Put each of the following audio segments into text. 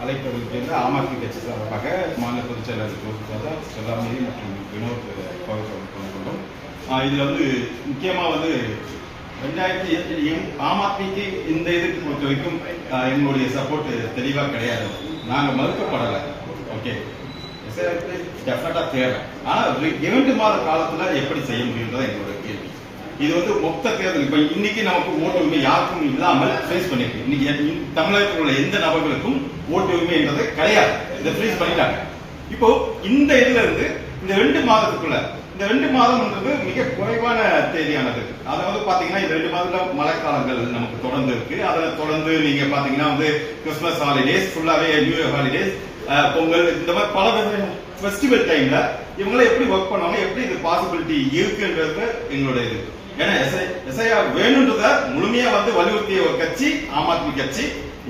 அழைப்பதற்கு ஆம் ஆத்மி கட்சி சார்பாக மாநில பொதுச் செயலாளர் ஜோதிபாதா செல்லாமணி மற்றும் வினோத் கோவில் கொண்டு கொண்டோம். இதில் வந்து முக்கியமாக வந்து ரெண்டாயிரத்தி எட்டு- ஆம் ஆத்மிக்கு இந்த இதுக்கு பொறுத்த வரைக்கும் எங்களுடைய சப்போர்ட் தெளிவாக கிடையாது. நாங்கள் மறுக்கப்படலை. ஓகே டெஃபினட்டா தேவை. ஆனால் இரண்டு மாத காலத்தில் எப்படி செய்ய முடியும்ன்றது எங்களுடைய கேள்வி. இது வந்து மொத்த தேர்தல். இப்ப இன்னைக்கு நமக்கு ஓட்டு உரிமை யாருக்கும் இல்லாமல் ஃபேஸ் பண்ணிருக்கு. இன்னைக்கு தமிழகத்தில் உள்ள எந்த நபர்களுக்கும் ஓட்டு உரிமை என்றது கிடையாது. இதை ஃப்ரீஸ் பண்ணிட்டாங்க. இப்போ இந்த இதுல இருந்து இந்த ரெண்டு மாதத்துக்குள்ள இந்த ரெண்டு மாதம்ன்றது மிக குறைவான தேதியானது. அதாவது பாத்தீங்கன்னா இந்த ரெண்டு மாதத்துல மழைக்காலங்கள் நமக்கு தொடர்ந்து இருக்கு. அதுல தொடர்ந்து நீங்க பாத்தீங்கன்னா வந்து கிறிஸ்துமஸ் ஹாலிடேஸ் ஃபுல்லாவே நியூ இயர் ஹாலிடேஸ் பொங்கல் இந்த மாதிரி பல ஃபெஸ்டிவல் டைம்ல இவங்களை எப்படி ஒர்க் பண்ணுவாங்க எப்படி இது பாசிபிலிட்டி இருக்குன்றது எங்களோட இது. ஏன்னா எஸ்ஐ வேணுன்றத முழுமையா வந்து வலியுறுத்திய ஒரு கட்சி ஆம் ஆத்மி கட்சி.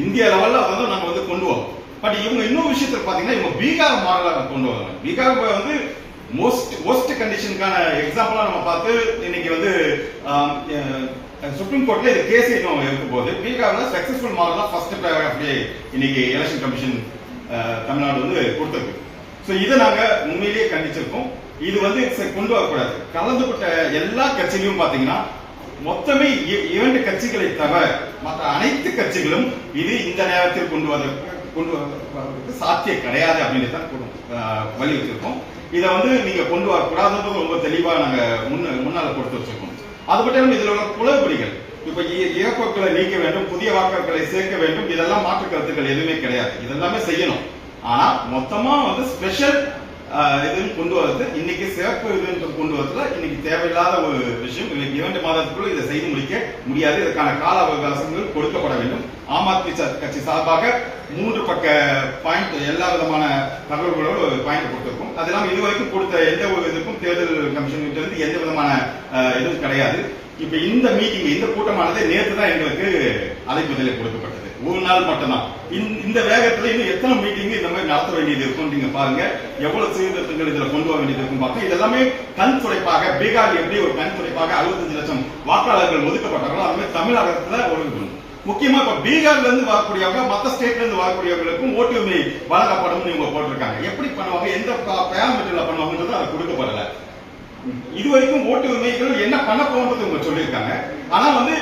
இந்திய லெவல்ல வந்து நாங்க வந்து கொண்டு வரோம். பட் இவங்க இன்னொரு விஷயத்துல பாத்தீங்கன்னா இவங்க பீகார் மாநில கொண்டு வராங்க. பீகார் வந்து மோஸ்ட் ஒஸ்ட் கண்டிஷனுக்கான எக்ஸாம்பிளா நம்ம பார்த்து இன்னைக்கு வந்து சுப்ரீம் கோர்ட்ல இது கேஸ் இன்னும் இருக்கும் போது பீகார்ல சக்சஸ்ஃபுல் மாடல் தான் ஃபர்ஸ்ட் அப்படியே இன்னைக்கு எலெக்ஷன் கமிஷன் தமிழ்நாடு வந்து கொடுத்திருக்கு. ஸோ இதை நாங்க உண்மையிலேயே கண்டிச்சிருக்கோம். இது வந்து கொண்டு வரக்கூடாது. கலந்துபட்ட எல்லா கட்சிகளும் பாத்தீங்கன்னா மொத்தமே இ- இரண்டு கட்சிகளை தவிர மற்ற அனைத்து கட்சிகளும் இது இந்த நேரத்தில் கொண்டு வர கொண்டு வரதுக்கு சாத்தியம் கிடையாது அப்படின்னு தான் கொடு- வலியுறுத்திருக்கோம் இதை வந்து நீங்க கொண்டு வரக்கூடாதுன்றது ரொம்ப தெளிவா நாங்க முன்ன முன்னால கொடுத்து வச்சிருக்கோம். அது மட்டும் இதுல உள்ள குளறுபடிகள். இப்ப இ- இயக்கங்களை நீக்க வேண்டும் புதிய வாக்காளர்களை சேர்க்க வேண்டும் இதெல்லாம் மாற்று கருத்துக்கள் எதுவுமே கிடையாது. இதெல்லாமே செய்யணும். ஆனா மொத்தமா வந்து ஸ்பெஷல் இதுன்னு கொண்டு வரது இன்னைக்கு சிறப்பு இதுன்னு கொண்டு வரதுல இன்னைக்கு தேவையில்லாத ஒரு விஷயம். இன்னைக்கு இரண்டு மாதத்துக்குள்ள இதை செய்து முடிக்க முடியாது. இதற்கான கால அவகாசங்கள் கொடுக்கப்பட வேண்டும். ஆம் ஆத்மி கட்சி சார்பாக மூன்று பக்க பாயிண்ட் எல்லா விதமான தகவல்களோடு ஒரு பாயிண்ட் கொடுத்திருக்கோம். அது இல்லாமல் இதுவரைக்கும் கொடுத்த எந்த ஒரு இதுக்கும் தேர்தல் கமிஷன் கிட்ட இருந்து எந்த விதமான இதுவும் கிடையாது. இப்ப இந்த மீட்டிங் இந்த கூட்டமானது நேற்று தான் எங்களுக்கு அழைப்புதலை கொடுக்கப்பட்டது. ஒரு நாள் மட்டும்தான். இந்த- இந்த வேகத்துல இன்னும் எத்தனை மீட்டிங் இந்த மாதிரி நடத்த வேண்டியது இருக்கும் நீங்க பாருங்க. எவ்வளவு சீர்திருத்தங்கள் இதுல கொண்டு வர வேண்டியது இருக்கும் பார்க்க இதெல்லாமே கண் துடைப்பாக பீகார் எப்படி ஒரு கண் துடைப்பாக அறுபத்தஞ்சு லட்சம் வாக்காளர்கள் ஒதுக்கப்பட்டார்களோ அது மாதிரி தமிழகத்துல ஒழுங்கு முக்கியமா இப்ப பீகார்ல இருந்து வரக்கூடியவங்க மத்த ஸ்டேட்ல இருந்து வரக்கூடியவர்களுக்கும் ஓட்டுரிமை வழங்கப்படும் இவங்க போட்டிருக்காங்க. எப்படி பண்ணுவாங்க எந்த பேராமீட்டர்ல பண்ணுவாங்கன்றது அது கொடுக்கப்படல. இது வரைக்கும் ஓட்டு உரிமைகள் என்ன பண்ண போன்றது இவங்க சொல்லியிருக்காங்க. ஆனா வந்து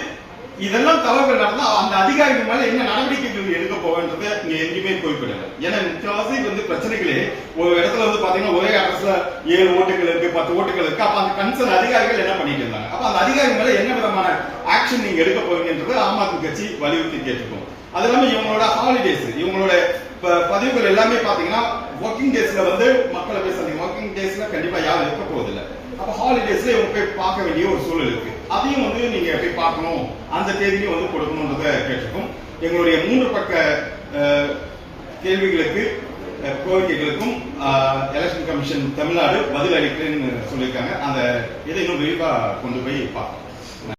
இதெல்லாம் தவறுகள் நடந்தா அந்த அதிகாரிகள் மேல என்ன நடவடிக்கைகள் எடுக்க போவேன்றது இங்க எங்கேயுமே குறிப்பிடல. ஏன்னா முக்கியவாசி வந்து பிரச்சனைகளே ஒரு இடத்துல வந்து பாத்தீங்கன்னா ஒரே அட்ரஸ்ல ஏழு ஓட்டுகள் இருக்கு பத்து ஓட்டுகள் இருக்கு. அப்ப அந்த கன்சர்ன் அதிகாரிகள் என்ன பண்ணிட்டு இருந்தாங்க? அப்ப அந்த அதிகாரி மேல என்ன விதமான ஆக்ஷன் நீங்க எடுக்க போவீங்கன்றது ஆம் ஆத்மி கட்சி வலியுறுத்தி கேட்டுக்கோம். அது இல்லாம இவங்களோட ஹாலிடேஸ் இவங்களோட ப- பதிவுகள் எல்லாமே பாத்தீங்கன்னா ஒர்க்கிங் டேஸ்ல வந்து மக்களை போய் ஒர்க்கிங் டேஸ்ல கண்டிப்பா யாரும் இருக்க போவதில்லை. அப்ப ஹாலிடேஸ்ல இவங்க போய் பார்க்க வேண்டிய ஒரு சூழல் இருக்கு. அதையும் வந்து நீங்க போய் பார்க்கணும். அந்த தேதியும் வந்து கொடுக்கணும்ன்றத கேட்டிருக்கோம். எங்களுடைய மூன்று பக்க அஹ், கேள்விகளுக்கு கோரிக்கைகளுக்கும் எலெக்ஷன் கமிஷன் தமிழ்நாடு பதில் அளிக்கிறேன்னு சொல்லியிருக்காங்க. அந்த இதை இன்னும் விரிவாக கொண்டு போய் பார்க்கணும்